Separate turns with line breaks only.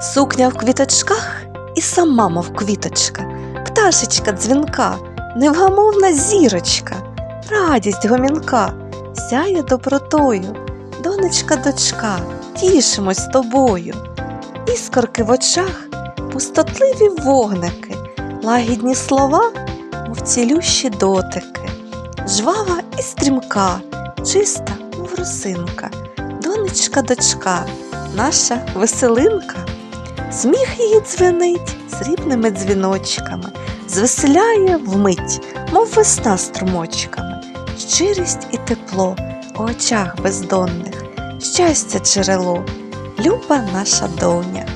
Сукня в квіточках і сама, мов квіточка, пташечка дзвінка, невгамовна зірочка, радість гомінка, сяє добротою, донечка дочка, тішимось тобою. Іскорки в очах, пустотливі вогники, лагідні слова, мов цілющі дотики, жвава і стрімка, чиста, мов росинка, донечка дочка, наша веселинка. Сміх її дзвенить срібними дзвіночками, звеселяє вмить, мов весна струмочками, щирість і тепло у очах бездонних, щастя джерело, люба наша доня.